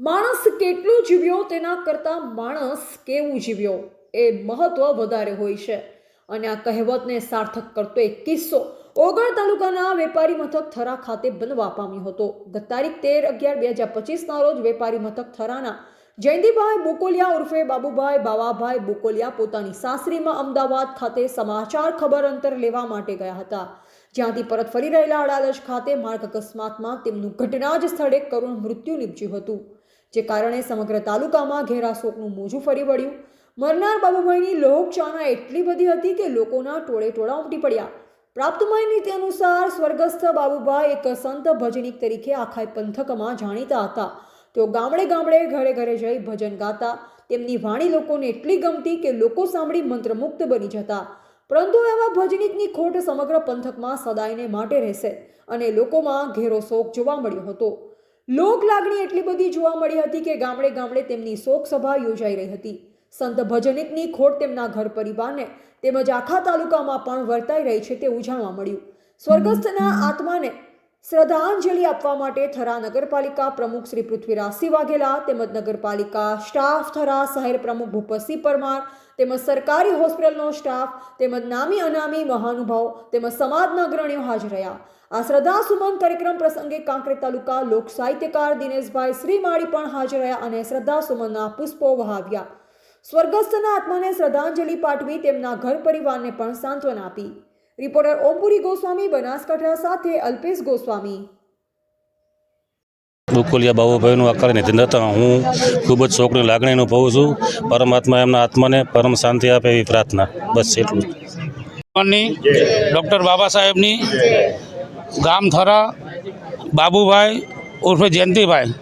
માણસ કેટલું જીવ્યો તેના કરતાં માણસ કેવું જીવ્યો એ મહત્વ વધારે હોય છે. અને આ કહેવતને સાર્થક કરતો એક કિસ્સો ઓગણ તાલુકાના વેપારી મથક થરા ખાતે બનવા પામ્યો હતો. ગત તારીખ તેર અગિયાર બે હજાર પચીસના રોજ વેપારી મથક થરાના જયંતિભાઈ બોકોલિયા ઉર્ફે બાબુભાઈ બાવાભાઈ બોકોલિયા પોતાની સાસરીમાં અમદાવાદ ખાતે સમાચાર ખબર અંતર લેવા માટે ગયા હતા. જ્યાંથી પરત ફરી રહેલા અડાલજ ખાતે માર્ગ અકસ્માતમાં તેમનું ઘટના જ સ્થળે કરુણ મૃત્યુ નીપજ્યું હતું. જે કારણે સમગ્ર તાલુકામાં ઘેરા શોકનું મોજું ફરી વળ્યું. મરનાર બાબુભાઈની લોહચાના એટલી બધી હતી કે લોકોના ટોળે ટોળા ઉમટી પડ્યા. પ્રાપ્ત માહિતી અનુસાર સ્વર્ગસ્થ બાબુભાઈ એક સંત ભજનિક તરીકે આખા પંથકમાં જાણીતા હતા. તેઓ ગામડે ગામડે ઘરે ઘરે જઈ ભજન ગાતા. તેમની વાણી લોકોને એટલી ગમતી કે લોકો સાંભળી મંત્રમુગ્ધ બની જતા. પરંતુ એવા ભજનિકની ખોટ સમગ્ર પંથકમાં સદાયને માટે રહેશે અને લોકોમાં ઘેરો શોક જોવા મળ્યો હતો. લોક લાગણી એટલી બધી જોવા મળી હતી કે ગામડે ગામડે તેમની શોક સભા યોજાઈ રહી હતી. સંત ભજનિકની ખોટ તેમના ઘર પરિવારને તેમજ આખા તાલુકામાં પણ વર્તાઈ રહી છે તેવું જાણવા મળ્યું. સ્વર્ગસ્થના આત્માને શ્રદ્ધાંજલિ આપવા માટે થરા નગરપાલિકા પ્રમુખ શ્રી પૃથ્વીરાજસિંહ વાઘેલા તેમજ નગરપાલિકા સ્ટાફ થરા શહેર પ્રમુખ ભૂપતસિંહ પરમાર તેમજ સરકારી હોસ્પિટલનો સ્ટાફ તેમજ નામી અનામી મહાનુભાવ તેમજ સમાજના અગ્રણીઓ હાજર રહ્યા. આ શ્રદ્ધા સુમન કાર્યક્રમ પ્રસંગે કાંકરેજ તાલુકા લોક સાહિત્યકાર દિનેશભાઈ શ્રીમાળી પણ હાજર રહ્યા અને શ્રદ્ધા સુમનના પુષ્પો વહાવ્યા. સ્વર્ગસ્થના આત્માને શ્રદ્ધાંજલિ પાઠવી તેમના ઘર પરિવારને પણ સાંત્વના આપી. રિપોર્ટર ઓમપુરી ગોસ્વામી બનાસકાંઠા સાથે અલ્પેશ ગોસ્વામી. બુકુલિયા બાબુભાઈનું આકાર નિધન થતાં હું ખૂબ જ શોકની લાગણી અનુભવું છું. પરમાત્મા એમના આત્માને પરમ શાંતિ આપે એવી પ્રાર્થના. બસ એટલું ડૉક્ટર બાબા સાહેબની ગામ થરા, બાબુભાઈ ઉર્ફે જયંતિભાઈ.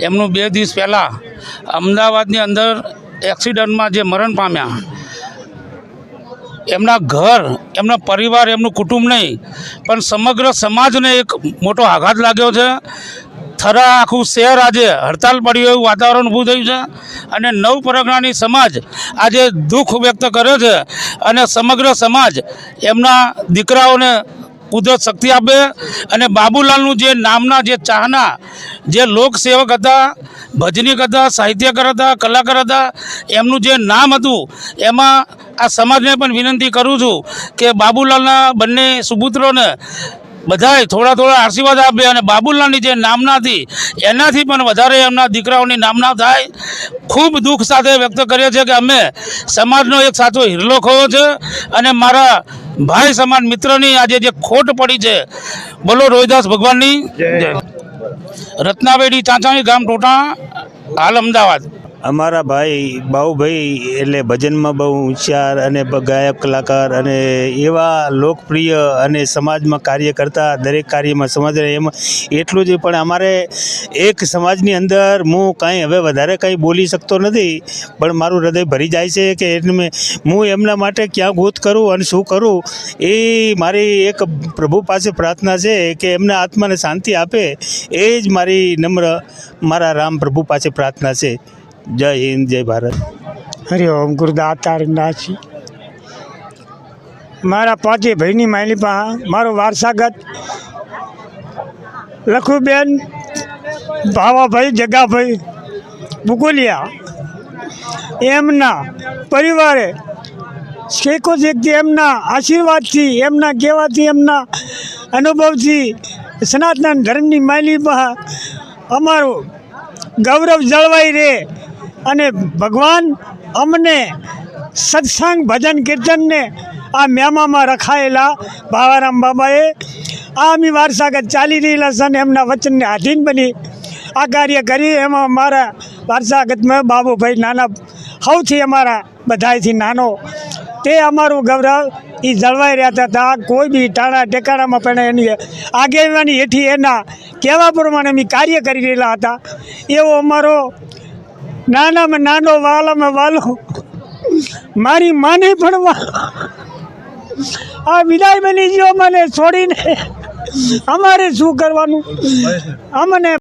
એમનું બે દિવસ પહેલાં અમદાવાદની અંદર એક્સિડન્ટમાં જે મરણ પામ્યા. એમના ઘર, એમના પરિવાર, એમનું કુટુંબ નહીં, પણ સમગ્ર સમાજને એક મોટો આઘાત લાગ્યો છે. થરા આખું શહેર આજે હડતાલ પડ્યું એવું વાતાવરણ ઊભું થયું છે અને નવ પરગણાની સમાજ આજે દુઃખ વ્યક્ત કર્યો છે અને સમગ્ર સમાજ એમના દીકરાઓને કુદરત શક્તિ આપે અને બાબુલાલનું જે નામના જે ચાહના, જે લોકસેવક હતા ભજનીક હતા સાહિત્યકાર હતા, કલાકાર હતા, એમનું જે નામ હતું, એમાં આ સમાજને પણ વિનંતી કરું છું કે બાબુલાલના બંને સુપુત્રોને બધાય થોડા થોડા આશીર્વાદ આપે અને બાબુલાલની જે નામના હતી એનાથી પણ વધારે એમના દીકરાઓની નામના થાય. ખૂબ દુઃખ સાથે વ્યક્ત કરીએ છીએ કે અમે સમાજનો એક સાચો હિરલો ખોયો છે અને મારા ભાઈ સમાન મિત્રની આજે જે ખોટ પડી છે બોલો રોહિદાસ ભગવાનની. જય. રત્નાવેડી ચાંચાણી ગામ ટોટા હાલ અમદાવાદ. અમારા ભાઈ બાહુભાઈ એટલે ભજનમાં બહુ હોશિયાર અને ગાયક, કલાકાર અને એવા લોકપ્રિય અને સમાજમાં કાર્ય કરતા દરેક કાર્યમાં સમાજ એમાં એટલું જ પણ અમારે એક સમાજની અંદર હું કાંઈ હવે વધારે કાંઈ બોલી શકતો નથી, પણ મારું હૃદય ભરી જાય છે કે એટલે હું એમના માટે ક્યાં ગોત કરું અને શું કરું, એ મારી એક પ્રભુ પાસે પ્રાર્થના છે કે એમના આત્માને શાંતિ આપે. એ જ મારી નમ્ર મારા રામ પ્રભુ પાસે પ્રાર્થના છે. જય હિન્દ, જય ભારત. હરિઓમ ગુરુદાતાર નાસી મારા પાંચે ભાઈની માયલી પા મારો વારસાગત લખુબેન ભાવાભાઈ, જગાભાઈ બુકોલિયા એમના પરિવારે શેકો શેકથી એમના આશીર્વાદથી, એમના કહેવાથી, એમના અનુભવથી સનાતન ધર્મની માયલી પા અમારું ગૌરવ જળવાઈ રહે. અને ભગવાન અમને સત્સંગ ભજન કીર્તનને આ મેમામાં રખાયેલા બાવારામ બાબાએ આ અમી વારસાગત ચાલી રહેલા છે અને એમના વચનને આધીન બની આ કાર્ય કરી એમાં મારા વારસાગતમાં બાબુભાઈ નાના સૌથી અમારા બધાયથી નાનો. તે અમારું ગૌરવ એ જળવાઈ રહ્યા હતા. કોઈ બી ટાણા ટેકાણામાં પણ એની આગેવાની હેઠી એના કહેવા પ્રમાણે અમે કાર્ય કરી રહેલા હતા. એવો અમારો નાનામાં નાનો વાલામાં વાલો. મારી માને પણ આ વિદાય બની ગયો મને છોડીને. અમારે શું કરવાનું? અમને